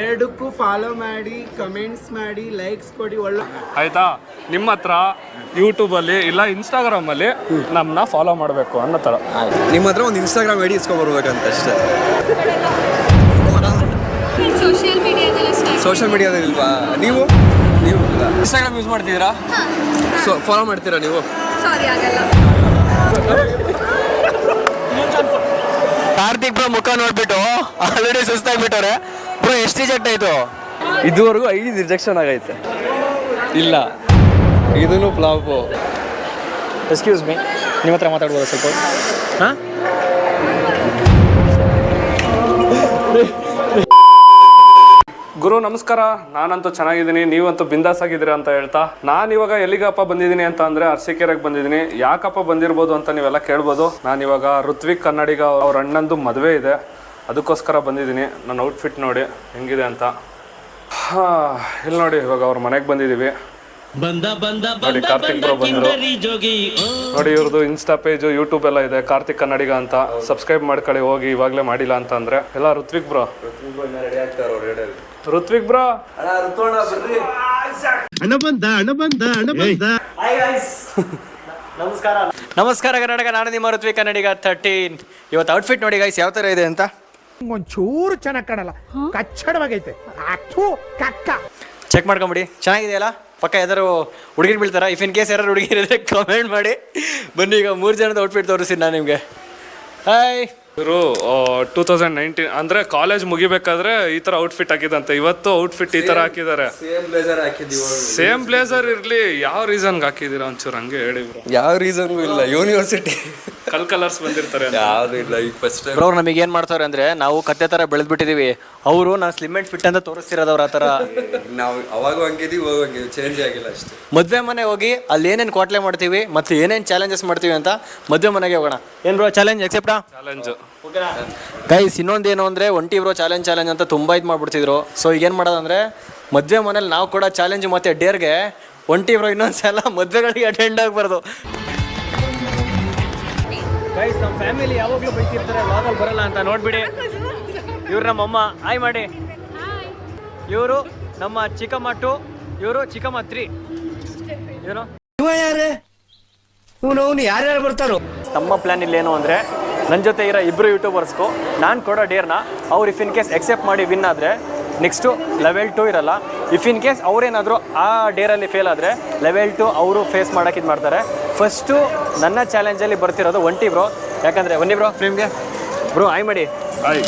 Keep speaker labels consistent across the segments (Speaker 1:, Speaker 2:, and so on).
Speaker 1: ಎರಡಕ್ಕೂ ಫಾಲೋ ಮಾಡಿ ಕಮೆಂಟ್ಸ್ ಮಾಡಿ ಲೈಕ್ಸ್ ಕೊಡಿ ಒಳ್ಳೆ
Speaker 2: ಆಯ್ತಾ? ನಿಮ್ಮ ಹತ್ರ ಯೂಟ್ಯೂಬಲ್ಲಿ ಇಲ್ಲ ಇನ್ಸ್ಟಾಗ್ರಾಮಲ್ಲಿ ನಮ್ಮನ್ನ ಫಾಲೋ ಮಾಡಬೇಕು ಅನ್ನೋ ಥರ.
Speaker 3: ನಿಮ್ಮ ಹತ್ರ ಒಂದು ಇನ್ಸ್ಟಾಗ್ರಾಮ್ ಐಡಿ ಇಸ್ಕೊಂಡ್ಬರ್ಬೇಕಂತ ಅಷ್ಟೇ.
Speaker 4: ಸೋಷಿಯಲ್ ಮೀಡಿಯಾದೆಲ್ಲ ಸ್ಟಾರ್ಟ್
Speaker 3: ಸೋಷಿಯಲ್ ಮೀಡಿಯಾದಲ್ಲಿ ಇಲ್ವಾ? ನೀವು? ನೀವು ಇನ್ಸ್ಟಾಗ್ರಾಮ್ ಯೂಸ್ ಮಾಡ್ತಿದ್ದೀರಾ? ಸೊ ಫಾಲೋ ಮಾಡ್ತೀರಾ ನೀವು?
Speaker 4: ಸಾರಿ ಆಗಲ್ಲ
Speaker 5: ಕಾರ್ತಿಕ್ ಬ್ರೋ ಮುಖ ನೋಡ್ಬಿಟ್ಟು ಆಲ್ರೆಡಿ ಸುಸ್ತಾಗ್ಬಿಟ್ಟವ್ರೆ. ಬ್ರೋ ಎಷ್ಟು ರಿಜೆಕ್ಟ್ ಆಯ್ತು?
Speaker 3: ಇದುವರೆಗೂ ಐದು ರಿಜೆಕ್ಷನ್ ಆಗೈತೆ. ಇಲ್ಲ. ಇದನ್ನು ಫ್ಲಾಪು
Speaker 5: ಎಕ್ಸ್ಕ್ಯೂಸ್ ಮೀ ನಿಮ್ಮ ಹತ್ರ ಮಾತಾಡ್ಬೋದಾ ಸ್ವಲ್ಪ? ಹಾಂ?
Speaker 2: ಗುರು ನಮಸ್ಕಾರ. ನಾನಂತೂ ಚೆನ್ನಾಗಿದ್ದೀನಿ. ನೀವಂತೂ ಬಿಂದಾಸ್ ಆಗಿದ್ದೀರಾ ಅಂತ ಹೇಳ್ತಾ. ನಾನು ಇವಾಗ ಎಲ್ಲಿಗಪ್ಪ ಬಂದಿದ್ದೀನಿ ಅಂತ ಅಂದರೆ ಅರಸೀಕೆರೆಗೆ ಬಂದಿದ್ದೀನಿ. ಯಾಕಪ್ಪ ಬಂದಿರ್ಬೋದು ಅಂತ ನೀವೆಲ್ಲ ಕೇಳ್ಬೋದು. ನಾನಿವಾಗ ಇವಾಗ ಋತ್ವಿಕ್ ಕನ್ನಡಿಗ ಅವ್ರ ಅಣ್ಣಂದು ಮದುವೆ ಇದೆ. ಅದಕ್ಕೋಸ್ಕರ ಬಂದಿದ್ದೀನಿ. ನನ್ನ ಔಟ್ಫಿಟ್ ನೋಡಿ ಹೆಂಗಿದೆ ಅಂತ. ಹಾ, ಇಲ್ಲಿ ನೋಡಿ ಇವಾಗ ಅವ್ರ ಮನೆಗೆ ಬಂದಿದ್ದೀವಿ
Speaker 6: ಬಂದ ಬಂದ
Speaker 2: ನೋಡಿ
Speaker 6: ಬಂದ
Speaker 2: ಕಾರ್ತಿಕ್
Speaker 6: ಬಂದ
Speaker 2: ಬ್ರೋ ಬಂದರು.
Speaker 6: ಕಿಂಡರಿ ಜೋಗಿ.
Speaker 2: ನೋಡಿ ಇವ್ರದ್ದು ಇನ್ಸ್ಟಾ ಪೇಜು ಯೂಟ್ಯೂಬ್ ಎಲ್ಲ ಇದೆ. ಕಾರ್ತಿಕ್ ಕನ್ನಡಿಗ ಅಂತ. ಸಬ್ಸ್ಕ್ರೈಬ್ ಮಾಡ್ಕೊಳ್ಳಿ ಹೋಗಿ ಇವಾಗಲೇ ಮಾಡಿಲ್ಲ ಅಂತ ಅಂದ್ರೆ. ಎಲ್ಲ ಋತ್ವಿಕ್ ಬ್ರೋ. ಋತ್ವಿಕ್ ಬ್ರೋ
Speaker 5: ನಮಸ್ಕಾರ. ನಮಸ್ಕಾರ ಕರ್ನಾಟಕ. ನಾನು ನಿಮ್ಮ ಋತ್ವಿಕ್ ಕನ್ನಡಿಗ ತರ್ಟೀನ್ ಇವತ್ತು ಔಟ್ಫಿಟ್ ನೋಡಿ ಗೈಸ್ ಯಾವ ಥರ ಇದೆ ಅಂತ?
Speaker 7: ಒಂಚೂರು ಚೆನ್ನಾಗಿ ಕಾಣಲ್ಲ. ಕಚ್ಚಡವಾಗೈತೆ. ಅಥು ಕಕ್ಕ.
Speaker 5: ಚೆಕ್ ಮಾಡ್ಕೊಂಬಿಡಿ. ಚೆನ್ನಾಗಿದೆಯಲ್ಲ? ಪಕ್ಕ ಯಾರು ಹುಡುಗಿರು ಬೀಳ್ತಾರ? ಇಫ್ ಇನ್ ಕೇಸ್ ಯಾರು ಹುಡುಗಿರಿದ್ರೆ ಕಮೆಂಟ್ ಮಾಡಿ. ಬನ್ನಿ ಈಗ ಮೂರು ಜನದ ಔಟ್ಫಿಟ್ ತೋರಿಸಿ ನಾನು ನಿಮಗೆ. ಹಾಯ್
Speaker 2: ಇವರು ಟೂ ತೌಸಂಡ್ ನೈನ್ಟೀನ್ ಅಂದ್ರೆ ಕಾಲೇಜ್ ಮುಗಿಬೇಕಾದ್ರೆ ಈ ತರ ಔಟ್ಫಿಟ್ ಹಾಕಿದಂತೆ. ಇವತ್ತು ಔಟ್ಫಿಟ್ ಈ ತರ ಹಾಕಿದ್ದಾರೆ.
Speaker 3: ಸೇಮ್ ಬ್ಲೇಸರ್
Speaker 2: ಇರ್ಲಿ ಯಾವ ರೀಸನ್ಗೆ ಹಾಕಿದೀರಾ ಒಂಚೂರು ಹಂಗೆ ಹೇಳಿ ಬ್ರೋ
Speaker 3: ಯಾವ ರೀಸನ್ ಇಲ್ಲ ಯೂನಿವರ್ಸಿಟಿ
Speaker 2: ಕಲ್ ಕಲರ್ಸ್ ಬಂದಿರ್ತಾರೆ ಯಾವ್ದು
Speaker 3: ಯಾವುದು ಇಲ್ಲ ಈಗ ಫಸ್ಟ್ ಅವ್ರು
Speaker 5: ಬ್ರೋ ನಮಗೆ ಏನು ಮಾಡ್ತಾರೆ ಅಂದ್ರೆ ನಾವು ಕತ್ತೆ ತರ ಬೆಳೆದ್ಬಿಟ್ಟಿದ್ದೀವಿ ಅವರು ನಾನು ಸ್ಲಿಮ್ ಅಂಡ್ ಫಿಟ್ ಅಂತ ತೋರಿಸ್ತಿರೋದು ಅವ್ರ ಆ ಥರ.
Speaker 3: ನಾವು ಅವಾಗ ಹಂಗಿದೀವಿ ಇವಾಗ ಹಂಗಿದ್ವಿ ಚೇಂಜ್ ಆಗಿಲ್ಲ ಅಷ್ಟೇ.
Speaker 5: ಮದುವೆ ಮನೆ ಹೋಗಿ ಅಲ್ಲಿ ಏನೇನು ಕೋಟ್ಲೆ ಮಾಡ್ತೀವಿ ಮತ್ತು ಏನೇನು ಚಾಲೆಂಜಸ್ ಮಾಡ್ತೀವಿ ಅಂತ ಮದುವೆ ಮನೆಗೆ ಹೋಗೋಣ. ಏನು ಬ್ರೋ ಚಾಲೆಂಜ್ ಎಕ್ಸೆಪ್ಟಾ
Speaker 2: ಚಾಲೆಂಜ್
Speaker 5: ಗೈಸ್ ಇನ್ನೊಂದೇನು ಅಂದರೆ ಒಂಟಿ ಬ್ರೋ ಚಾಲೆಂಜ್ ಚಾಲೆಂಜ್ ಅಂತ ತುಂಬ ಇದು ಮಾಡ್ಬಿಡ್ತಿದ್ರು. ಸೊ ಈಗೇನು ಮಾಡೋದಂದ್ರೆ ಮದುವೆ ಮನೇಲಿ ನಾವು ಕೂಡ ಚಾಲೆಂಜ್ ಮತ್ತು ಡೇರ್ಗೆ ಒಂಟಿ ಬ್ರೋ ಇನ್ನೊಂದು ಸಲ ಮದುವೆಗಳಿಗೆ ಅಟೆಂಡ್ ಆಗಬಾರ್ದು. ಗೈಸ್ ನಮ್ಮ ಫ್ಯಾಮಿಲಿ ಯಾವಾಗಲೂ ಬೈತಿರ್ತಾರೆ ವಾಗಲ್ಲಿ ಬರಲ್ಲ ಅಂತ. ನೋಡ್ಬಿಡಿ. ಇವ್ರು ನಮ್ಮಮ್ಮ ಆಯ್ ಮಾಡಿ. ಇವರು ನಮ್ಮ ಚಿಕ್ಕಮ್ಮ ಟು ಇವರು ಚಿಕ್ಕಮ್ಮ ತ್ರೀ ಏನು
Speaker 7: ಯಾರ್ಯಾರು ಬರ್ತಾರೋ?
Speaker 5: ನಮ್ಮ ಪ್ಲ್ಯಾನ್ ಇಲ್ಲೇನು ಏನು ಅಂದರೆ ನನ್ನ ಜೊತೆ ಇರೋ ಇಬ್ರು ಯೂಟ್ಯೂಬರ್ಸ್ಗೂ ನಾನು ಕೊಡೋ ಡೇರ್ನ ಅವ್ರು ಇಫ್ ಇನ್ ಕೇಸ್ ಎಕ್ಸೆಪ್ಟ್ ಮಾಡಿ ವಿನ್ ಆದರೆ ನೆಕ್ಸ್ಟು ಲೆವೆಲ್ ಟು ಇರಲ್ಲ. ಇಫ್ ಇನ್ ಕೇಸ್ ಅವರೇನಾದರೂ ಆ ಡೇರಲ್ಲಿ ಫೇಲ್ ಆದರೆ ಲೆವೆಲ್ ಟು ಅವರು ಫೇಸ್ ಮಾಡೋಕೆ ಇದು ಮಾಡ್ತಾರೆ. ಫಸ್ಟು ನನ್ನ ಚಾಲೆಂಜಲ್ಲಿ ಬರ್ತಿರೋದು ಒಂಟಿ ಬ್ರೋ ಯಾಕಂದರೆ ಒಂಟಿ ಬ್ರೋ ಫಿಲ್ಮ್ಗೆ ಬ್ರೋ ಆಯ್ ಮಾಡಿ.
Speaker 2: ಆಯ್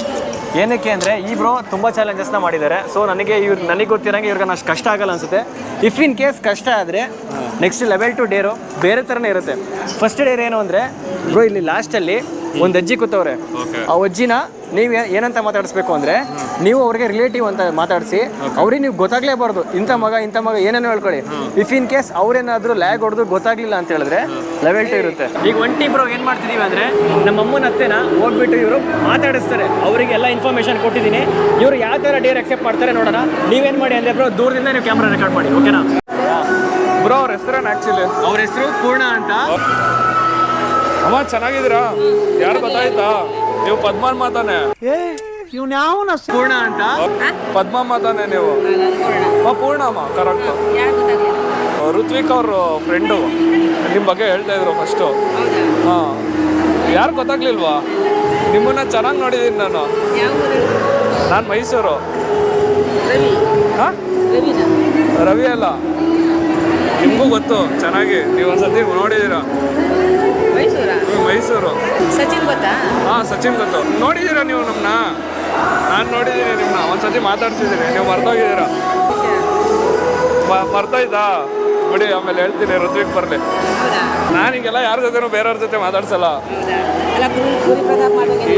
Speaker 5: ಏನಕ್ಕೆ ಅಂದರೆ ಈ ಬ್ರೋ ತುಂಬ ಚಾಲೆಂಜಸ್ನ ಮಾಡಿದ್ದಾರೆ. ಸೊ ನನಗೆ ಇವ್ರು ನನಗೆ ಗೊತ್ತಿರೋಂಗೆ ಇವ್ರಿಗೆ ಅಷ್ಟು ಕಷ್ಟ ಆಗಲ್ಲ ಅನಿಸುತ್ತೆ. ಇಫ್ ಇನ್ ಕೇಸ್ ಕಷ್ಟ ಆದರೆ ನೆಕ್ಸ್ಟ್ ಲೆವೆಲ್ ಟು ಡೇರು ಬೇರೆ ಥರನೇ ಇರುತ್ತೆ. ಫಸ್ಟ್ ಡೇರ್ ಏನು ಅಂದರೆ ಬ್ರೋ ಇಲ್ಲಿ ಲಾಸ್ಟಲ್ಲಿ ಒಂದು ಅಜ್ಜಿ ಕೂತವ್ರೆ. ಆ ಅಜ್ಜಿನ ನೀವು ಏನಂತ ಮಾತಾಡಿಸ್ಬೇಕು ಅಂದರೆ ನೀವು ಅವ್ರಿಗೆ ರಿಲೇಟಿವ್ ಅಂತ ಮಾತಾಡಿಸಿ ಅವ್ರಿಗೆ ನೀವು ಗೊತ್ತಾಗ್ಲೇಬಾರ್ದು. ಇಂಥ ಮಗ ಇಂಥ ಮಗ ಏನೇನೋ ಹೇಳ್ಕೊಳ್ಳಿ. ಇಫ್ ಇನ್ ಕೇಸ್ ಅವ್ರೇನಾದರೂ ಲ್ಯಾಗ್ ಹೊಡೆದು ಗೊತ್ತಾಗ್ಲಿಲ್ಲ ಅಂತ ಹೇಳಿದ್ರೆ ಲೆವೆಲ್ ಟು ಇರುತ್ತೆ. ಈಗ ಒಂಟಿ ಬ್ರೋ ಏನು ಮಾಡ್ತಿದೀವಿ ಅಂದರೆ ನಮ್ಮ ಅಮ್ಮನ ಅತ್ತೆನ ಹೋಗ್ಬಿಟ್ಟು ಇವರು ಮಾತಾಡಿಸ್ತಾರೆ. ಅವರಿಗೆ ಎಲ್ಲ ಇನ್ಫಾರ್ಮೇಷನ್ ಕೊಟ್ಟಿದ್ದೀನಿ. ಇವರು ಯಾವ ಥರ ಡೇರ್ ಅಕ್ಸೆಪ್ಟ್ ಮಾಡ್ತಾರೆ ನೋಡೋಣ. ನೀವೇನು ಮಾಡಿ ಅಂದರೆ ಬ್ರೋ ದೂರದಿಂದ ನೀವು ಕ್ಯಾಮ್ರಾ ರೆಕಾರ್ಡ್ ಮಾಡಿ ಓಕೆನಾ
Speaker 2: ಬ್ರೋ ಅವ್ರ ಹೆಸರೇನು ಆಕ್ಚುಲಿ
Speaker 5: ಅವ್ರ ಹೆಸರು ಪೂರ್ಣ ಅಂತ.
Speaker 2: ಅಮ್ಮ ಚೆನ್ನಾಗಿದ್ದೀರಾ? ಯಾರು ಗೊತ್ತಾಯ್ತಾ? ನೀವು ಪದ್ಮ ಮಾತಾನೆ.
Speaker 7: ಇವ್ನ ಯಾವನ
Speaker 5: ಪೂರ್ಣ ಅಂತ?
Speaker 2: ಪದ್ಮ ಮಾತಾನೆ ನೀವು. ಅಮ್ಮ ಪೂರ್ಣಮ್ಮ ಕರೆಕ್ಟ್ ಋತ್ವಿಕ್ ಅವ್ರ ಫ್ರೆಂಡು ನಿಮ್ಮ ಬಗ್ಗೆ ಹೇಳ್ತಾ ಇದ್ರು ಫಸ್ಟು ಹಾಂ. ಯಾರು ಗೊತ್ತಾಗ್ಲಿಲ್ವಾ? ನಿಮ್ಮನ್ನ ಚೆನ್ನಾಗಿ ನೋಡಿದೀನಿ ನಾನು. ನಾನು ಮೈಸೂರು. ಹಾಂ? ರವಿ ಅಲ್ಲ. ನಿಮಗೂ ಗೊತ್ತು ಚೆನ್ನಾಗಿ. ನೀವು ಒಂದ್ಸತಿ ನೋಡಿದ್ದೀರಾ
Speaker 8: ಮೈಸೂರ?
Speaker 2: ನೀವು ಮೈಸೂರು.
Speaker 8: ಸಚಿನ್ ಗೊತ್ತಾ?
Speaker 2: ಹಾಂ ಸಚಿನ್ ಗೊತ್ತು. ನೋಡಿದ್ದೀರಾ ನೀವು ನಮ್ಮನ್ನ ನಾನು ನೋಡಿದ್ದೀನಿ ನಿಮ್ಮನ್ನ ಒಂದ್ಸತಿ ಮಾತಾಡ್ಸಿದ್ದೀನಿ. ನೀವು ಮರ್ತೋಗಿದ್ದೀರಾ? ಮರ್ತೋಯ್ತಾ? ಬಿಡಿ ಆಮೇಲೆ ಹೇಳ್ತೀನಿ ಋತ್ವಿಕ್ ಬರಲಿ.
Speaker 8: ನಾನು
Speaker 2: ನಾನೀಗೆಲ್ಲ ಯಾರ ಜೊತೆನೂ ಬೇರೆಯವ್ರ ಜೊತೆ ಮಾತಾಡ್ಸಲ್ಲ.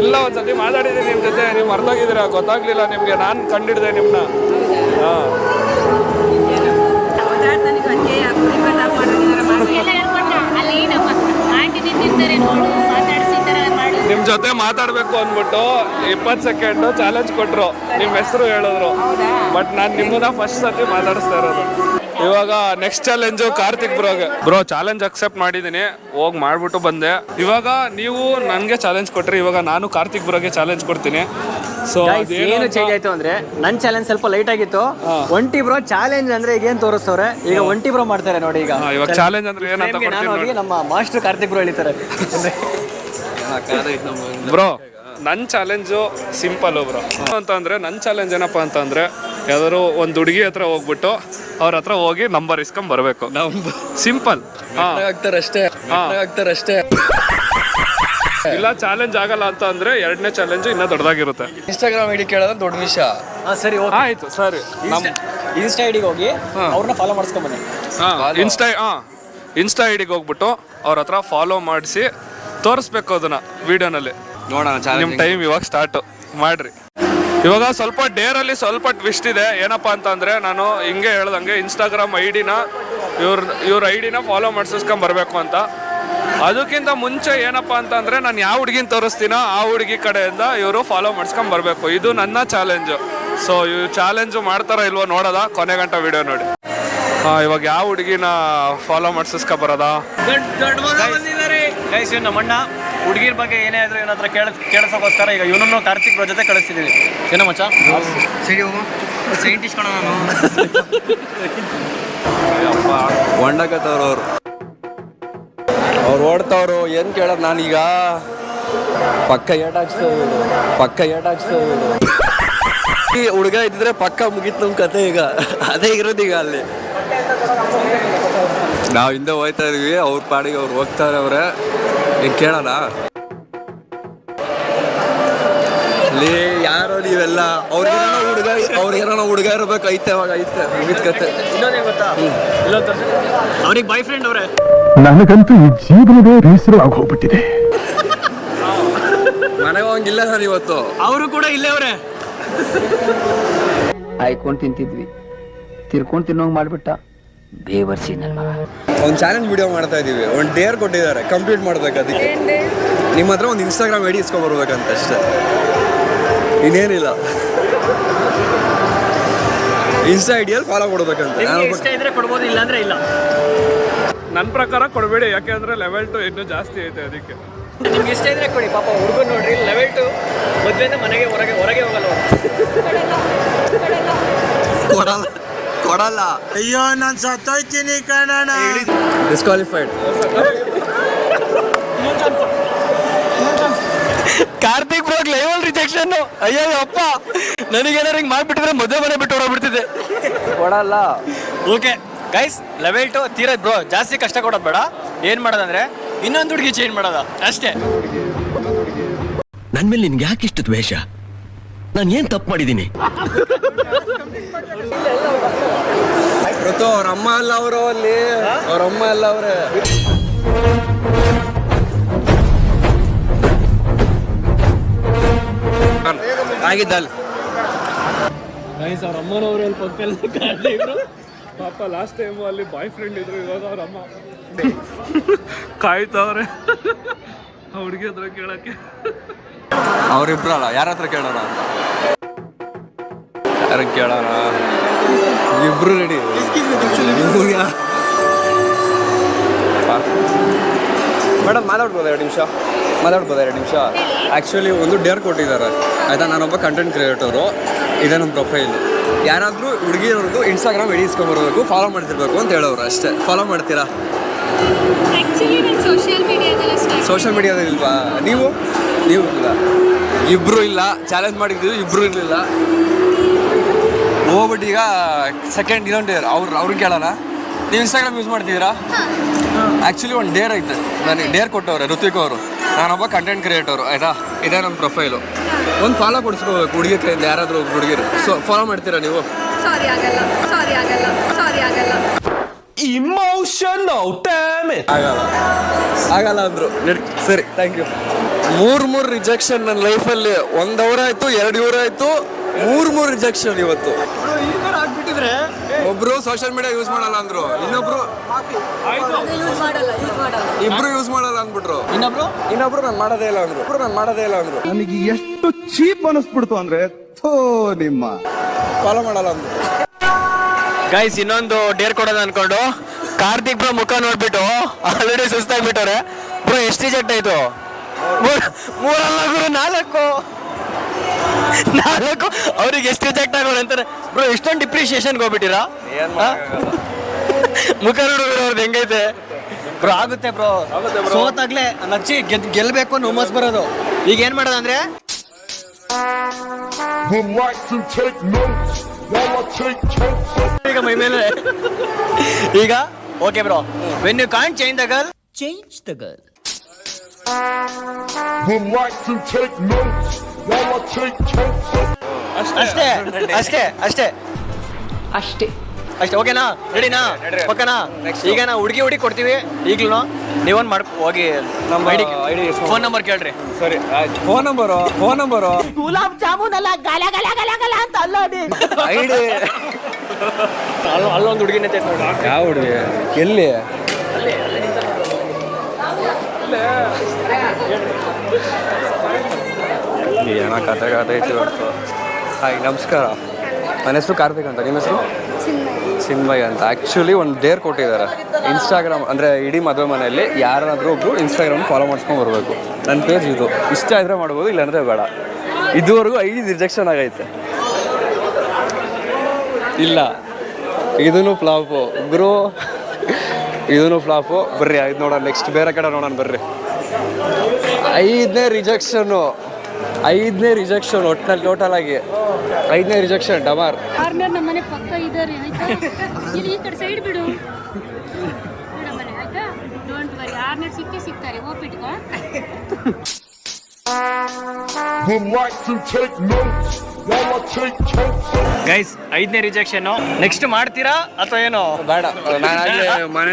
Speaker 2: ಇಲ್ಲ ಒಂದ್ಸತಿ ಮಾತಾಡಿದ್ದೀನಿ ನಿಮ್ಮ ಜೊತೆ. ನೀವು ಮರ್ತೋಗಿದ್ದೀರಾ? ಗೊತ್ತಾಗ್ಲಿಲ್ಲ ನಿಮಗೆ. ನಾನು ಕಂಡಿಡ್ದೆ ನಿಮ್ಮನ್ನ ಹಾಂ. ಜೊತೆ ಮಾತಾಡಬೇಕು ಅಂದ್ಬಿಟ್ಟು ಇಪ್ಪತ್ತು ಸೆಕೆಂಡು ಚಾಲೆಂಜ್ ಕೊಟ್ರು. ನಿಮ್ಮ ಹೆಸರು ಹೇಳಿದ್ರು. ಬಟ್ ನಾನು ನಿಮ್ಮನ್ನ ಫಸ್ಟ್ ಸತಿ ಮಾತಾಡಿಸ್ತಾ ಇರೋದು. ಇವಾಗ ನೆಕ್ಸ್ಟ್ ಚಾಲೆಂಜು ಕಾರ್ತಿಕ್ ಬ್ರೋಗೆ. ಬ್ರೋ ಚಾಲೆಂಜ್ ಅಕ್ಸೆಪ್ಟ್ ಮಾಡಿದ್ದೀನಿ ಹೋಗಿ ಮಾಡ್ಬಿಟ್ಟು ಬಂದೆ. ಇವಾಗ ನೀವು ನನಗೆ ಚಾಲೆಂಜ್ ಕೊಟ್ರಿ. ಇವಾಗ ನಾನು ಕಾರ್ತಿಕ್ ಬ್ರೋಗೆ ಚಾಲೆಂಜ್ ಕೊಡ್ತೀನಿ. ಸೊ
Speaker 5: ಏನು ಚೇಂಜ್ ಆಯ್ತು ಅಂದ್ರೆ ನನ್ ಚಾಲೆಂಜ್ ಸ್ವಲ್ಪ ಲೈಟ್ ಆಗಿತ್ತು. ಒಂಟಿ ಬ್ರೋ ಚಾಲೆಂಜ್ ಅಂದ್ರೆ ಈಗ ಏನ್ ತೋರಿಸ್ತವ್ರೆ? ಈಗ ಒಂಟಿ ಬ್ರೋ ಮಾಡ್ತಾರೆ ನೋಡಿ ಈಗ.
Speaker 2: ಇವಾಗ ಚಾಲೆಂಜ್ ಅಂದ್ರೆ ಏನಂತ
Speaker 5: ನಮ್ಮ ಮಾಸ್ಟರ್ ಕಾರ್ತಿಕ್ ಬ್ರೋ ಹೇಳಿದ್ದಾರೆ.
Speaker 2: ಬ್ರೋ ನನ್ನ ಚಾಲೆಂಜು ಸಿಂಪಲ್ ಬ್ರೋ. ಅಂತ ಅಂದ್ರೆ ನನ್ನ ಚಾಲೆಂಜ್ ಏನಪ್ಪ ಅಂತಂದ್ರೆ ಯಾವ್ದಾದ್ರು ಒಂದು ಹುಡುಗಿ ಹತ್ರ ಹೋಗ್ಬಿಟ್ಟು ಅವ್ರ ಹತ್ರ ಹೋಗಿ ನಂಬರ್ ಇಸ್ಕೊಂಡ್ ಬರಬೇಕು. ಸಿಂಪಲ್.
Speaker 3: ಆಗ್ತಾರಷ್ಟೇ ಆಗ್ತಾರಷ್ಟೇ
Speaker 2: ಇಲ್ಲ ಚಾಲೆಂಜ್ ಆಗಲ್ಲ ಅಂತ ಅಂದ್ರೆ ಎರಡನೇ ಚಾಲೆಂಜ್ ಇನ್ನ ದೊಡ್ಡದಾಗಿರುತ್ತೆ.
Speaker 3: ಇನ್ಸ್ಟಾಗ್ರಾಮ್ ಐಡಿ ಕೇಳೋದು ದೊಡ್ಡ ವಿಷಯ
Speaker 5: ಹಾ ಸರಿ ಓಕೆ.
Speaker 2: ಆಯ್ತು ಸರಿ.
Speaker 5: ಇನ್ಸ್ಟಾ ಐಡಿಗೆ ಹೋಗಿ ಅವ್ರನ್ನ ಫಾಲೋ ಮಾಡಿಸ್ಕೊಂಡ್ ಬನ್ನಿ.
Speaker 2: ಇನ್ಸ್ಟಾ ಹಾ. ಇನ್ಸ್ಟಾ ಐಡಿಗೆ ಹೋಗ್ಬಿಟ್ಟು ಅವ್ರ ಹತ್ರ ಫಾಲೋ ಮಾಡಿಸಿ ತೋರಿಸ್ಬೇಕು ಅದನ್ನ ವಿಡಿಯೋನಲ್ಲಿ.
Speaker 3: ನೋಡೋಣ
Speaker 2: ನಿಮ್
Speaker 3: ಚಾಲೆಂಜ್
Speaker 2: ಟೈಮ್ ಇವಾಗ ಸ್ಟಾರ್ಟ್ ಮಾಡ್ರಿ. ಇವಾಗ ಸ್ವಲ್ಪ ಡೇರಲ್ಲಿ ಅಲ್ಲಿ ಸ್ವಲ್ಪ ಟ್ವಿಸ್ಟ್ ಇದೆ. ಏನಪ್ಪಾ ಅಂತ ಅಂದ್ರೆ ನಾನು ಹಿಂಗೆ ಹೇಳ್ದಂಗೆ ಇನ್ಸ್ಟಾಗ್ರಾಮ್ ಐಡಿನ ಇವ್ರ ಇವ್ರ ಐಡಿನ ಫಾಲೋ ಮಾಡ್ಸಿಸ್ಕೊಂಡ್ ಬರ್ಬೇಕು ಅಂತ. ಅದಕ್ಕಿಂತ ಮುಂಚೆ ಏನಪ್ಪಾ ಅಂತ ಅಂದ್ರೆ ನಾನು ಯಾವ ಹುಡುಗಿನ ತೋರಿಸ್ತೀನೋ ಆ ಹುಡುಗಿ ಕಡೆಯಿಂದ ಇವರು ಫಾಲೋ ಮಾಡಿಸ್ಕೊಂಡ್ ಬರಬೇಕು. ಇದು ನನ್ನ ಚಾಲೆಂಜು ಸೊ ಇವ್ ಚಾಲೆಂಜು ಮಾಡ್ತಾರ ಇಲ್ವೋ ನೋಡೋದ? ಕೊನೆ ಗಂಟ ವಿಡಿಯೋ ನೋಡಿ. ಹಾಂ ಇವಾಗ ಯಾವ ಹುಡುಗಿನ ಫಾಲೋ ಮಾಡಿಸ್ಕೊ ಬರೋದಾ?
Speaker 5: ಗೈಸ್ ಇವ್ನು ನಮ್ಮ ಅಣ್ಣ ಹುಡುಗಿರ್ ಬಗ್ಗೆ ಏನೇ ಆದ್ರೂ ಇವನ ಹತ್ರ ಕೇಳ ಕೇಳಿಸೋಕ್ಕೋಸ್ಕರ ಈಗ ಇವನನ್ನು ಕಾರ್ತಿಕ್ ಅವ್ರ ಜೊತೆ ಕಳಿಸ್ತಿದ್ದೀವಿ ಏನೋ ಮಚ್ಚ? ಸೈಂಟಿಸ್ಟ್ ಕಣ ನಾನು.
Speaker 3: ಹೊಂಡಕತ್ತವ್ರು ಅವ್ರು ಅವ್ರು ಓಡ್ತವ್ರು ಏನ್ ಕೇಳೋದು ನಾನೀಗ? ಪಕ್ಕ ಏಟ್ ಹಾಕ್ಸ್ತೇವೆ ಪಕ್ಕ ಏಟ್ ಹಾಕ್ಸ್ತೇವೆ ಈ ಹುಡುಗ ಇದ್ದಿದ್ರೆ ಪಕ್ಕ ಮುಗೀತು ನಮ್ಮ ಕತೆ ಈಗ. ಅದೇ ಇರೋದು ಈಗ ಅಲ್ಲಿ. ನಾವು ಹಿಂದೆ ಹೋಯ್ತಾ ಇದೀವಿ. ಅವ್ರ ಪಾಡಿಗೆ ಅವ್ರು ಹೋಗ್ತಾರೆ ಅವ್ರೆ. ಏನ್ ಕೇಳೋಣ? ಲೇ ಯಾರೋ ನೀವೆಲ್ಲ? ಅವ್ರಿಗೆ ಹುಡುಗ ಅವ್ರಿಗೇನೋ ಹುಡುಗ ಇರ್ಬೇಕು. ಐತೆ ಅವಾಗ ಐತೆ. ಮುಗಿದ ಕತೆ.
Speaker 5: ಗೊತ್ತಾ? ಇಲ್ಲೊಂದು ಅವ್ರಿಗೆ ಬಾಯ್ ಫ್ರೆಂಡ್ ಅವರೇ.
Speaker 7: ನನಗಂತೂ ಈ ಜೀವನವೇ ಬೇಸರ ಆಗೋಗ್ಬಿಟ್ಟಿದೆ
Speaker 3: ಮನೆಗೆ ಹೋಗಿಲ್ಲ ಸರ್ ಇವತ್ತು.
Speaker 5: ಅವರು ಕೂಡ ಇಲ್ಲೇ ಅವರೇ.
Speaker 9: ಆಯ್ಕೊಂಡು ತಿಂತಿದ್ವಿ. ತಿರ್ಕೊಂಡು ತಿನ್ನೋಂಗ್ ಮಾಡ್ಬಿಟ್ಟ. ಬೇವರ್ಸಿ ನನ್ನ ಮಗ.
Speaker 3: ಒಂದು ಚಾಲೆಂಜ್ ವಿಡಿಯೋ ಮಾಡ್ತಾ ಇದೀವಿ. ಒಂದು ಡೇರ್ ಕೊಟ್ಟಿದ್ದಾರೆ. ಕಂಪ್ಲೀಟ್ ಮಾಡ್ಬೇಕು ಅದಕ್ಕೆ. ನಿಮ್ಮ ಹತ್ರ ಒಂದು ಇನ್ಸ್ಟಾಗ್ರಾಮ್ ಐಡಿ ಅಂತ ಅಷ್ಟೇ. ಇನ್ನೇನಿಲ್ಲ. ಇನ್ಸ್ಟಾ ಐಡಿಯಲ್ಲಿ ಫಾಲೋ ಕೊಡ್ಬೇಕಂತ. ನಾನು
Speaker 5: ಇಷ್ಟ ಇದ್ರೆ ಕೊಡ್ಬೋದು ಇಲ್ಲ ಅಂದ್ರೆ ಇಲ್ಲ.
Speaker 2: ನನ್ನ ಪ್ರಕಾರ ಕೊಡಬೇಡಿ ಯಾಕೆಂದ್ರೆ ಲೆವೆಲ್ ಟು ಇನ್ನೂ ಜಾಸ್ತಿ ಐತೆ ಅದಕ್ಕೆ.
Speaker 5: ನಿಮ್ಗೆ ಇಷ್ಟ ಇದ್ರೆ ಕೊಡಿ ಪಾಪ ಹುಡುಗ ನೋಡ್ರಿ ಲೆವೆಲ್ ಟು ಮದುವೆಯಿಂದ ಮನೆಗೆ ಹೊರಗೆ ಹೊರಗೆ ಹೋಗಲ್ಲ
Speaker 3: ಕೊಡಲ್ಲ.
Speaker 7: ಅಯ್ಯೋ ನಾನ್ ಸತ್ತೋಯ್ತೀನಿ ಕಣಣ
Speaker 3: ಡಿಸ್ಕ್ವಾಲಿಫೈಡ್
Speaker 5: ಕಾರ್ತಿಕ್ ಬ್ರೋಗ್ ಲೈವಲ್ ರಿಜೆಕ್ಷನ್ ಅಯ್ಯೋ ಅಪ್ಪ ನನಗೇನಾರು ಹಿಂಗೆ ಮಾಡ್ಬಿಟ್ಟಿದ್ರೆ ಮದುವೆ ಮನೆ ಬಿಟ್ಟು ಹೊರಬಿಡ್ತಿದ್ದೆ
Speaker 3: ಕೊಡಲ್ಲ.
Speaker 5: ಓಕೆ ಗೈಸ್ ಲೆವೆಲ್ ಟು ತೀರ ಬ್ರೋ ಜಾಸ್ತಿ ಕಷ್ಟ ಕೊಡೋದು ಬೇಡ. ಏನು ಮಾಡೋದಂದ್ರೆ ಇನ್ನೊಂದು ಹುಡುಗಿ ಚೇಂಜ್ ಮಾಡೋದ. ಅಷ್ಟೇ.
Speaker 6: ನನ್ನ ಮೇಲೆ ನಿನ್ಗೆ ಯಾಕೆ ಇಷ್ಟು ದ್ವೇಷ? ನಾನು ಏನ್ ತಪ್ಪು ಮಾಡಿದ್ದೀನಿ?
Speaker 3: ಅವ್ರ ಅಮ್ಮ ಅಲ್ಲ ಅವರು ಅಲ್ಲಿ. ಅವ್ರ ಅಮ್ಮ ಅಲ್ಲ ಅವ್ರೆ. ಆಗಿದ್ದಲ್ಲ.
Speaker 2: ಗೈಸ್ ಅವ್ರ ಅಮ್ಮನವರು ಅಲ್ಲಿ ಪಕ್ಕದಲ್ಲಿ ಕಾಡ್ಲಿದ್ರು ಪಾಪ ಲಾಸ್ಟ್ ಟೈಮು ಅಲ್ಲಿ ಬಾಯ್ ಫ್ರೆಂಡ್ ಇದ್ರು ಇವಾಗ ಅವ್ರ ಅಮ್ಮ. ಕಾಯ್ತವ್ರೆ ಹುಡುಗಿ ಹತ್ರ ಕೇಳಕ್ಕೆ.
Speaker 3: ಅವ್ರಿಬ್ರಲ್ಲ? ಯಾರ ಹತ್ರ ಕೇಳೋಣ? ಯಾರ ಕೇಳೋಣ? ಇಬ್ರು ರೆಡಿ ಮೇಡಮ್ ಮಾತಾಡ್ಬೋದಾ ಎರಡು ನಿಮಿಷ? ಮಾತಾಡ್ಬೋದಾ ಎರಡು ನಿಮಿಷ? ಆ್ಯಕ್ಚುಲಿ ಒಂದು ಡೇರ್ ಕೊಟ್ಟಿದ್ದಾರೆ. ಆಯಿತಾ? ನಾನೊಬ್ಬ ಕಂಟೆಂಟ್ ಕ್ರಿಯೇಟರು ಇದೇ ನಮ್ಮ ಪ್ರೊಫೈಲ್ ಯಾರಾದರೂ ಹುಡುಗಿಯವ್ರದ್ದು ಇನ್ಸ್ಟಾಗ್ರಾಮ್ ಐಡಿ ಇಸ್ಕೊಂಬರ್ಬೇಕು ಫಾಲೋ ಮಾಡ್ತಿರ್ಬೇಕು ಅಂತ ಹೇಳೋರು ಅಷ್ಟೇ. ಫಾಲೋ ಮಾಡ್ತೀರಾ?
Speaker 4: ಸೋಷಿಯಲ್ ಮೀಡಿಯಾದಲ್ಲಿ
Speaker 3: ಇಲ್ವಾ? ನೀವು? ನೀವು ಇಲ್ಲ ಇಬ್ರು ಇಲ್ಲ ಚಾಲೆಂಜ್ ಮಾಡಿದ್ದು ಇಬ್ರು ಇರಲಿಲ್ಲ. ಹೋಗ್ಬಿಟ್ಟು ಈಗ ಸೆಕೆಂಡ್ ಇನ್ನೊಂದು ಡೇರ್ ಅವ್ರು ಅವ್ರಿಗೆ ಕೇಳೋಣ. ನೀವು ಇನ್ಸ್ಟಾಗ್ರಾಮ್ ಯೂಸ್ ಮಾಡ್ತಿದ್ದೀರಾ? ಆ್ಯಕ್ಚುಲಿ ಒಂದು ಡೇರ್ ಐತೆ. ನನಗೆ ಡೇರ್ ಕೊಟ್ಟವ್ರೆ ಋತ್ವಿಕ್ ಅವರು. ನಾನೊಬ್ಬ ಕಂಟೆಂಟ್ ಕ್ರಿಯೇಟರು ಆಯಿತಾ? ಇದೇ ನಮ್ಮ ಪ್ರೊಫೈಲು ಒಂದು ಫಾಲೋ ಕೊಡಿಸ್ಕೋಬೇಕು ಹುಡುಗಿ ಕೈಯಿಂದ ಯಾರಾದರೂ ಒಬ್ಬ ಹುಡುಗಿರು. ಸೊ ಫಾಲೋ ಮಾಡ್ತೀರಾ ನೀವು?
Speaker 8: ಇಮೋಷನ್ ಆಗಲ್ಲ ಆಗಲ್ಲ
Speaker 3: ಅಂದರು. ಸರಿ ಥ್ಯಾಂಕ್ ಯು ಮೂರ್ ಮೂರು ರಿಜೆಕ್ಷನ್ ನನ್ನ ಲೈಫಲ್ಲಿ ಒಂದು ಅವರ್ ಆಯ್ತು ಎರಡು ಇವರ್ ಆಯ್ತು ಮೂರ್ ಮೂರು ರಿಜೆಕ್ಷನ್ ಇವತ್ತು. ಒಬ್ರು ಸೋಷಿಯಲ್ ಮೀಡಿಯಾ ಯೂಸ್ ಮಾಡಲ್ಲ ಅಂದ್ರು. ಇನ್ನೊಬ್ರು ಇಬ್ರು ಯೂಸ್ ಮಾಡಲ್ಲ ಅಂದ್ಬಿಟ್ರು.
Speaker 5: ಇನ್ನೊಬ್ರು
Speaker 3: ಇನ್ನೊಬ್ರು ನಾನು ಮಾಡೋದೇ ಇಲ್ಲ ಅಂದ್ರು. ಒಬ್ರು ನಾನು ಮಾಡೋದೇ ಇಲ್ಲ ಅಂದ್ರು.
Speaker 1: ನನಗೆ ಎಷ್ಟು ಚೀಪ್ ಅನಿಸ್ಬಿಡ್ತು ಅಂದ್ರೆ ಥೋ ನಿಮ್ಮ.
Speaker 3: ಫಾಲೋ ಮಾಡಲ್ಲ ಅಂದ್ರು.
Speaker 5: ಗೈಸ್ ಇನ್ನೊಂದು ಡೇರ್ ಕೊಡೋದು ಅನ್ಕೊಂಡು. ಕಾರ್ತಿಕ್ ಬ್ರೋ ಮುಖ ನೋಡ್ಬಿಟ್ಟು ಆಲ್ರೆಡಿ ಸುಸ್ತಾಗ್ಬಿಟ್ಟವ್ರೆ. ಬ್ರೋ ಎಷ್ಟು ರಿಜೆಕ್ಟ್ ಆಯ್ತು? ಮೂರಲ್ಲ ಗುರು ನಾಲ್ಕು. ನಾಲ್ಕು? ಅವ್ರಿಗೆ ಎಷ್ಟು ರಿಜೆಕ್ಟ್ ಆಗೋಣ ಅಂತಾರೆ ಬ್ರೋ ಎಷ್ಟೊಂದು ಡಿಪ್ರಿಷಿಯೇಷನ್ಗೆ ಹೋಗ್ಬಿಟ್ಟಿರಾ? ಮುಖ ನೋಡಿದ್ರೆ ಅವ್ರದ್ದು ಹೆಂಗೈತೆ? ಬ್ರೋ. ಆಗುತ್ತೆ ಬ್ರೋ. ಸೋತಾಗ್ಲೇ ನಚ್ಚಿ ಗೆದ್ ಗೆಲ್ಬೇಕು ಅನ್ನೋ ಹುಮ್ಮಸ್ ಬರೋದು. ಈಗ ಏನ್ ಮಾಡೋದಂದ್ರೆ ಈಗ ಮೈ ಮೇಲೆ. ಈಗ okay bro when you can't change the girl change the girl ಅಷ್ಟೇ ಅಷ್ಟೇ ಅಷ್ಟೇ
Speaker 8: ಅಷ್ಟೇ.
Speaker 5: ಅಷ್ಟೇ. ಓಕೆನಾ? ರೆಡಿನಾ ಓಕೆನಾ? ಈಗ ನಾವು ಹುಡುಗಿ ಹುಡುಗಿ ಕೊಡ್ತೀವಿ ಈಗಲೂ ನೀವೊಂದು ಮಾಡ್ ಹೋಗಿ ನಮ್ಮ ಐಡಿ ಫೋನ್ ನಂಬರ್ ಕೇಳ್ರಿ.
Speaker 3: ಸರಿ. Phone number phone number
Speaker 5: jamun ಅಲ್ಲ ಅಲ್ಲೊಂದು ಹುಡುಗಿ ನಿಂತೈತೆ ನೋಡಿ.
Speaker 3: ಯಾವ ಹುಡುಗಿ? ಎಲ್ಲಿ? ಏನ ಕತೆ ಕತೆ ಐತಿ ಇವತ್ತು ಹಾಯ್, ನಮಸ್ಕಾರ. ನನ್ನ ಹೆಸರು ಕಾರ್ತಿಕ್ ಅಂತ. ನಿಮ್ಮ ಹೆಸರು? ಸಿನ್ಮಯ್ ಅಂತ. ಆ್ಯಕ್ಚುಲಿ ಒಂದು ಡೇರ್ ಕೊಟ್ಟಿದ್ದಾರೆ. ಇನ್ಸ್ಟಾಗ್ರಾಮ್ ಅಂದರೆ ಇಡೀ ಮದುವೆ ಮನೆಯಲ್ಲಿ ಯಾರಾದರೂ ಒಬ್ಬರು ಇನ್ಸ್ಟಾಗ್ರಾಮ್ ಫಾಲೋ ಮಾಡ್ಸ್ಕೊಂಡು ಬರಬೇಕು. ನನ್ನ ಪೇಜ್ ಇದು. ಇಷ್ಟ ಇದ್ರೆ ಮಾಡ್ಬೋದು, ಇಲ್ಲಾಂದರೆ ಬೇಡ. ಇದುವರೆಗೂ ಐದು ರಿಜೆಕ್ಷನ್ ಆಗೈತೆ. ಇಲ್ಲ. ಇದೂ ಫ್ಲಾಪು ಗುರು ಇದೂ ಫ್ಲಾಪು ಬರ್ರಿ ಐದು ನೋಡೋಣ ನೆಕ್ಸ್ಟ್ ಬೇರೆ ಕಡೆ ನೋಡೋಣ ಬರ್ರಿ. ಐದನೇ ರಿಜೆಕ್ಷನು ಐದನೇ ರಿಜೆಕ್ಷನ್ ಒಟ್ಟಿನಲ್ಲಿ ಟೋಟಲ್ ಆಗಿ. ಐದನೇ ರಿಜೆಕ್ಷನ್ ಡಮಾರ್.
Speaker 4: ಕಾರ್ನರ್ ನಮ್ಮ ಮನೆ ಪಕ್ಕ ಇದ್ದಾರೆ ಆಯ್ತಾ? ಇಲ್ಲಿ ಈ ಕಡೆ ಸೈಡ್ ಬಿಡು. ಆಯ್ತಾ? ಡೋಂಟ್ ವರಿ ಸಿಕ್ಕೇ ಸಿಗ್ತಾರೆ ಓಪಿಟ್ಕೋ
Speaker 5: ಗೈಸ್ ಐದನೇ ರಿಜೆಕ್ಷನ್ ನೆಕ್ಸ್ಟ್ ಮಾಡ್ತೀರಾ ಅಥವಾ ಏನು?
Speaker 3: ಬೇಡ. ನಾನು ಹಾಗೆ ಮನೆ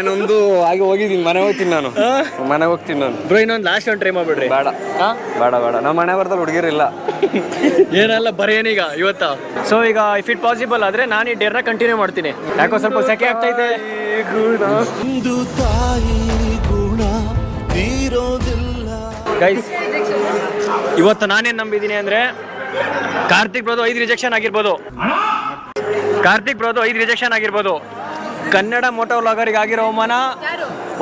Speaker 3: ಹಾಗೆ ಹೋಗಿದ್ದೀನಿ. ಮನೆ ಹೋಗ್ತೀನಿ ನಾನು. ಮನೆ ಹೋಗ್ತೀನಿ ನಾನು.
Speaker 5: ಬ್ರೋ ಇನ್ನೊಂದು ಲಾಸ್ಟ್ ಒಂದು ಟ್ರೈ ಮಾಡ್ಬಿಡ್ರಿ.
Speaker 3: ಬೇಡ. ಬೇಡ ಬೇಡ. ನಮ್ಮ ಮನೆ ಬರ್ದಲ್ಲಿ ಹುಡುಗಿರಿಲ್ಲ.
Speaker 5: ಏನಲ್ಲ ಬರೇನೀಗ ಇವತ್ತ? ಸೊ ಈಗ ಇಫ್ ಇಟ್ ಪಾಸಿಬಲ್ ಆದ್ರೆ ನಾನು ಈ ಡೇರ್ನ ಕಂಟಿನ್ಯೂ ಮಾಡ್ತೀನಿ. ಯಾಕೋ ಸ್ವಲ್ಪ ಸೆಕೆ ಆಗ್ತೈತೆ ಗೈಸ್ ಇವತ್ತು ನಾನೇನು ನಂಬಿದ್ದೀನಿ ಅಂದ್ರೆ ಕಾರ್ತಿಕ್ ಬ್ರೋದು ಐದು ರಿಜೆಕ್ಷನ್ ಆಗಿರ್ಬೋದು. ಕಾರ್ತಿಕ್ ಬ್ರೋದು ಐದು ರಿಜೆಕ್ಷನ್ ಆಗಿರ್ಬೋದು. ಕನ್ನಡ ಮೋಟೋ ವ್ಲಾಗರಿಗೆ ಆಗಿರೋ ಅವಮಾನ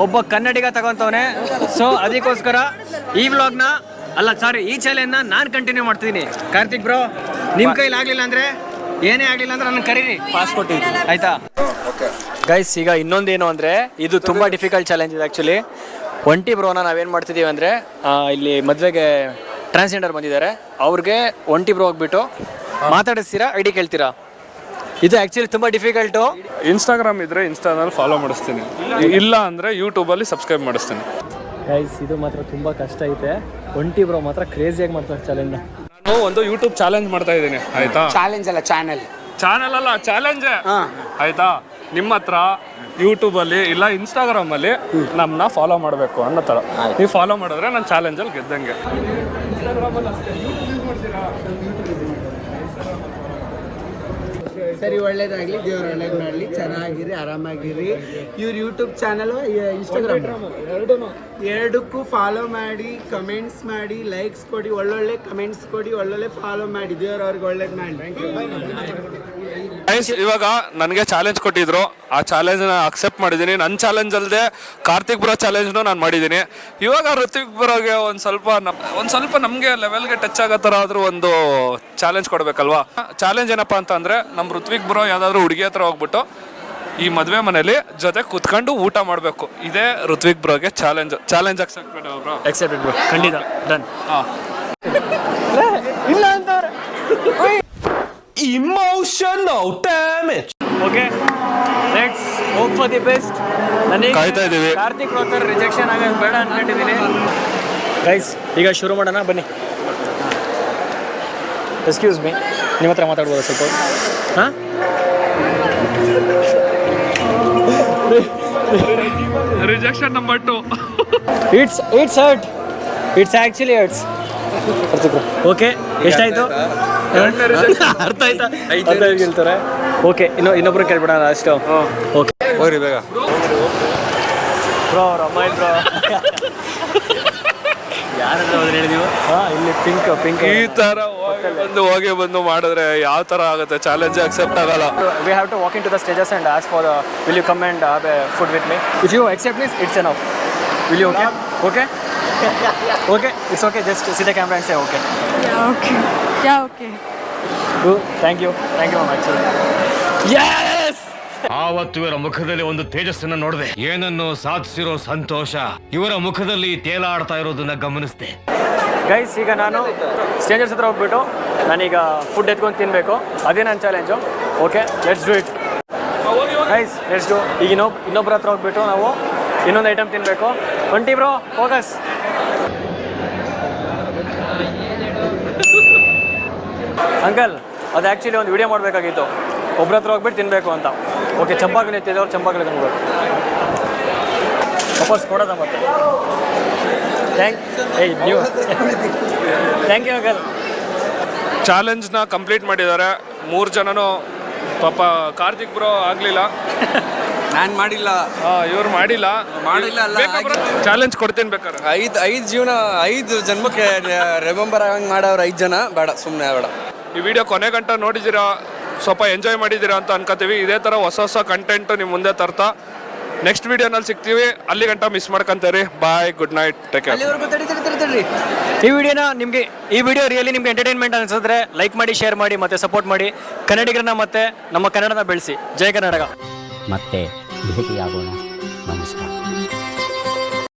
Speaker 5: ಒಬ್ಬ ಕನ್ನಡಿಗ ತಗೊಂತವನೆ. ಸೊ ಅದಕ್ಕೋಸ್ಕರ ಈ ವ್ಲಾಗ್ನ ಅಲ್ಲ ಸಾರಿ ಈ ಚಾಲೆಂಜ್ನ ನಾನು ಕಂಟಿನ್ಯೂ ಮಾಡ್ತಿದ್ದೀನಿ ಕಾರ್ತಿಕ್ ಬ್ರೋ ನಿಮ್ಮ ಕೈಲಿ ಆಗಲಿಲ್ಲ ಅಂದರೆ ಏನೇ ಆಗಲಿಲ್ಲ ಅಂದ್ರೆ ನನ್ನ ಕರೀರಿ. ಪಾಸ್ ಕೊಟ್ಟಿದ್ದೀನಿ ಆಯ್ತಾ? ಗೈಸ್ ಈಗ ಇನ್ನೊಂದೇನು ಅಂದರೆ ಇದು ತುಂಬ ಡಿಫಿಕಲ್ಟ್ ಚಾಲೆಂಜ್ ಇದೆ ಆ್ಯಕ್ಚುಲಿ ಒಂಟಿ ಬ್ರೋನ ನಾವೇನು ಮಾಡ್ತಿದ್ದೀವಿ ಅಂದರೆ ಇಲ್ಲಿ ಮದುವೆಗೆ ಟ್ರಾನ್ಸ್ಜೆಂಡರ್ ಬಂದಿದ್ದಾರೆ. ಅವ್ರಿಗೆ ಒಂಟಿ ಬ್ರೋ ಹೋಗ್ಬಿಟ್ಟು ಮಾತಾಡಿಸ್ತೀರಾ ಐ ಡಿ ಕೇಳ್ತೀರಾ? ಇದು ಆ್ಯಕ್ಚುಲಿ ತುಂಬ ಡಿಫಿಕಲ್ಟು
Speaker 2: ಇನ್ಸ್ಟಾಗ್ರಾಮ್ ಇದ್ರೆ ಇನ್ಸ್ಟಾದಲ್ಲಿ ಫಾಲೋ ಮಾಡಿಸ್ತೀನಿ. ಇಲ್ಲ ಅಂದ್ರೆ ಯೂಟ್ಯೂಬಲ್ಲಿ ಸಬ್ಸ್ಕ್ರೈಬ್ ಮಾಡಿಸ್ತೀನಿ.
Speaker 5: ಗೈಸ್ ಇದು ಮಾತ್ರ ತುಂಬ ಕಷ್ಟ ಐತೆ. ಒಂಟಿ ಬ್ರೋ ಮಾತ್ರ ಕ್ರೇಜಿಯಾಗಿ ಮಾಡ್ತಾರೆ ಚಾಲೆಂಜ್
Speaker 2: ನಾನು ಒಂದು ಯೂಟ್ಯೂಬ್ ಚಾಲೆಂಜ್ ಮಾಡ್ತಾ ಇದ್ದೀನಿ. ಆಯ್ತಾ?
Speaker 1: ಚಾಲೆಂಜ್ ಅಲ್ಲ ಚಾನೆಲ್
Speaker 2: ಚಾನೆಲ್ ಅಲ್ಲ ಚಾಲೆಂಜ್ ಆಯ್ತಾ? ನಿಮ್ಮ ಹತ್ರ ಯೂಟ್ಯೂಬಲ್ಲಿ ಇಲ್ಲ ಇನ್ಸ್ಟಾಗ್ರಾಮಲ್ಲಿ ನಮ್ಮನ್ನ ಫಾಲೋ ಮಾಡಬೇಕು ಅನ್ನೋ ಥರ. ನೀವು ಫಾಲೋ ಮಾಡಿದ್ರೆ ನಾನು ಚಾಲೆಂಜಲ್ಲಿ ಗೆದ್ದಂಗೆ. Gracias.
Speaker 1: ಸರಿ, ಒಳ್ಳೇದಾಗ್ಲಿ, ದೇವ್ರು ಒಳ್ಳೇದು ಮಾಡಲಿ, ಚೆನ್ನಾಗಿರಿ, ಆರಾಮಾಗಿರಿ. ಇವ್ರ ಯೂಟ್ಯೂಬ್ ಚಾನಲ್ ಇನ್ಸ್ಟಾಗ್ರಾಮ್ ಎರಡಕ್ಕೂ ಫಾಲೋ ಮಾಡಿ ಕಮೆಂಟ್ಸ್ ಮಾಡಿ ಲೈಕ್ಸ್ ಕೊಡಿ, ಒಳ್ಳೊಳ್ಳೆ ಕಮೆಂಟ್ಸ್ ಕೊಡಿ, ಒಳ್ಳೊಳ್ಳೆ ಫಾಲೋ ಮಾಡಿ, ದೇವ್ರು ಅವ್ರಿಗೆ ಒಳ್ಳೇದು ಮಾಡಿ
Speaker 2: ಇವಾಗ ನನಗೆ ಚಾಲೆಂಜ್ ಕೊಟ್ಟಿದ್ರು. ಆ ಚಾಲೆಂಜ್ನ ಅಕ್ಸೆಪ್ಟ್ ಮಾಡಿದ್ದೀನಿ ನನ್ನ ಚಾಲೆಂಜ್ ಅಲ್ಲದೆ ಕಾರ್ತಿಕ್ ಬುರ ಚಾಲೆಂಜ್ನು ನಾನು ಮಾಡಿದ್ದೀನಿ ಇವಾಗ ಋತ್ವಿಕ್ ಬುರಾಗೆ ಒಂದು ಸ್ವಲ್ಪ ಒಂದು ಸ್ವಲ್ಪ ನಮಗೆ ಲೆವೆಲ್ಗೆ ಟಚ್ ಆಗೋ ಥರ ಆದರೂ ಒಂದು ಚಾಲೆಂಜ್ ಕೊಡಬೇಕಲ್ವಾ? ಚಾಲೆಂಜ್ ಏನಪ್ಪ ಅಂತ ಅಂದರೆ ನಮ್ಮ ಋತ್ವಿಕ್ ಬ್ರೋ ಯಾವ್ದಾದ್ರು ಹುಡುಗಿ ಹತ್ರ ಹೋಗ್ಬಿಟ್ಟು ಈ ಮದುವೆ ಮನೇಲಿ ಜೊತೆ ಕುತ್ಕೊಂಡು ಊಟ ಮಾಡಬೇಕು. ಇದೇ Rithvik ಬ್ರೋಗೆ challenge challenge accept bro?
Speaker 5: Accepted bro. ಖಂಡಿತ. ಡನ್
Speaker 2: ಹಾಂ.
Speaker 5: ಇಲ್ಲ ಅಂತವ್ರೆ
Speaker 6: emotional damage
Speaker 5: okay let's hope for the best ನನಗೆ
Speaker 2: ಕಾಯ್ತಾ ಇದೀವಿ.
Speaker 5: ಕಾರ್ತಿಕ್ ರಿಜೆಕ್ಷನ್ ಆಗೋದು ಬೇಡ ಅನ್ಕೊಂಡಿದ್ದೀನಿ. ಗೈಸ್ ಈಗ ಶುರು ಮಾಡೋಣ ಬನ್ನಿ. ಎಕ್ಸ್ಕ್ಯೂಸ್ ಮೀ ನಿಮ್ಮ ಹತ್ರ ಮಾತಾಡ್ಬೋದು ಸ್ವಲ್ಪ? ಹಾಂ?
Speaker 2: Rejection number two
Speaker 5: it's it's hurt it's actually hurts okay ಎಷ್ಟಾಯ್ತು? ಅರ್ಥ ಆಯ್ತಾ? ಅರ್ಥ ಹೇಳ್ತಾರೆ. ಓಕೆ ಇನ್ನು ಇನ್ನೊಬ್ರು ಕೇಳ್ಬಿಡೋಣ ಲಾಸ್ಟ್ ಓಕೆ
Speaker 3: ಹೋಗ್ರಿ ಬೇಗ.
Speaker 5: ಬ್ರೋ ರಮಾಯ್ ಬ್ರೋ ಯಾರಾದ್ರೂ ಹೋದ್ರೆ ಹೇಳಿ ನೀವು ಇಲ್ಲಿ ಪಿಂಕ್ ಪಿಂಕ್
Speaker 2: ಈ ತರ ಬಂದು ಹೋಗೇ ಬಂದು ಮಾಡಿದ್ರೆ ಯಾವ ತರ ಆಗುತ್ತೆ? ಚಾಲೆಂಜ್ ಅಕ್ಸೆಪ್ಟ್ ಆಗಲ್ಲ.
Speaker 5: We have to walk in to the stages and as far will you come and have a food with me if you accept means it's enough will you okay okay okay it's okay just see the camera and say okay
Speaker 8: okay yeah okay
Speaker 5: thank you thank you much actually yeah
Speaker 6: ಆವತ್ತು ಇವರ ಮುಖದಲ್ಲಿ ಒಂದು ತೇಜಸ್ಸನ್ನ ನೋಡಿದೆ. ಏನನ್ನು ಸಾಧಿಸಿರೋ ಸಂತೋಷ ಇವರ ಮುಖದಲ್ಲಿ ತೇಲಾಡ್ತಾ ಇರೋದನ್ನ ಗಮನಿಸಿದೆ.
Speaker 5: ಗೈಸ್ ಈಗ ನಾನು ಸ್ಟೇಂಜರ್ಸ್ ಹತ್ರ ಹೋಗ್ಬಿಟ್ಟು ನಾನೀಗ ಫುಡ್ ಎತ್ಕೊಂಡು ತಿನ್ನಬೇಕು ಅದೇ ನನ್ನ challenge okay let's do it guys let's do ಈಗ ಇನ್ನೊಬ್ ಇನ್ನೊಬ್ಬರ ಹತ್ರ ಹೋಗ್ಬಿಟ್ಟು ನಾವು ಇನ್ನೊಂದು ಐಟಮ್ ತಿನ್ನಬೇಕು ಟ್ವೆಂಟಿ ಬ್ರೋ ಫೋಕಸ್ ಅಂಕಲ್ ಅದು ಆ್ಯಕ್ಚುಲಿ ಒಂದು ವಿಡಿಯೋ ಮಾಡಬೇಕಾಗಿತ್ತು. ಒಬ್ರ ಹತ್ರ ಹೋಗ್ಬಿಟ್ಟು ತಿನ್ನಬೇಕು ಅಂತ. ಓಕೆ ಚಂಪಾಗಲಿ ಎತ್ತಿದ್ದವ್ರು ಚಂಪಾಗಲಿ ತಂದ್ಬಿಡು ವಾಪಸ್ ಕೊಡೋದ ಮತ್ತೆ? ಥ್ಯಾಂಕ್ ಏಯ್ ನೀವು ಥ್ಯಾಂಕ್ ಯು ಅಂಕಲ್
Speaker 2: ಚಾಲೆಂಜ್ನ ಕಂಪ್ಲೀಟ್ ಮಾಡಿದ್ದಾರೆ. ಮೂರು ಜನನು ಪಾಪ ಕಾರ್ತಿಕ್ ಬ್ರೋ ಆಗಲಿಲ್ಲ.
Speaker 3: ನಾನು ಮಾಡಿಲ್ಲ.
Speaker 2: ಇವ್ರು ಮಾಡಿಲ್ಲ.
Speaker 3: ಮಾಡಿಲ್ಲ ಅಲ್ಲ,
Speaker 2: ಚಾಲೆಂಜ್ ಕೊಡ್ತೀನಿ ಬೇಕಾದ್ರೆ.
Speaker 3: ಐದು ಐದು ಜೀವನ ಐದು ಜನ್ಮಕ್ಕೆ ರಿಮೆಂಬರ್ ಆಗಂಗೆ ಮಾಡವ್ರು ಐದು ಜನ. ಬೇಡ ಸುಮ್ಮನೆ ಬೇಡ.
Speaker 2: ಈ ವಿಡಿಯೋ ಕೊನೆ ಗಂಟ ನೋಡಿದ್ದೀರಾ? ಸ್ವಲ್ಪ ಎಂಜಾಯ್ ಮಾಡಿದ್ದೀರಾ ಅಂತ ಅನ್ಕೋತೀವಿ. ಇದೇ ಥರ ಹೊಸ ಹೊಸ ಕಂಟೆಂಟ್ ನಿಮ್ಮ ಮುಂದೆ ತರ್ತಾ. ನೆಕ್ಸ್ಟ್ ವಿಡಿಯೋನಲ್ಲಿ ಸಿಗ್ತೀವಿ. ಅಲ್ಲಿ ಗಂಟ miss ಮಾಡ್ಕೊಂತೀರಿ. Bye good night take care
Speaker 5: ಅಲ್ಲಿವರೆಗೂ ತಡಿ ತಡಿ ತಡಿ ತಡಿ. ಈ ವಿಡಿಯೋನ ನಿಮಗೆ ಈ ವಿಡಿಯೋ ರಿಯಲಿ ನಿಮ್ಗೆ ಎಂಟರ್ಟೈನ್ಮೆಂಟ್ ಅನಿಸಿದ್ರೆ ಲೈಕ್ ಮಾಡಿ ಶೇರ್ ಮಾಡಿ ಮತ್ತೆ ಸಪೋರ್ಟ್ ಮಾಡಿ. ಕನ್ನಡಿಗರನ್ನ ಮತ್ತೆ ನಮ್ಮ ಕನ್ನಡನ ಬೆಳೆಸಿ. ಜಯ ಕರ್ನಾಟಕ
Speaker 9: ಮತ್ತೆ ಭೇಟಿಯಾಗೋಣ. ನಮಸ್ಕಾರ.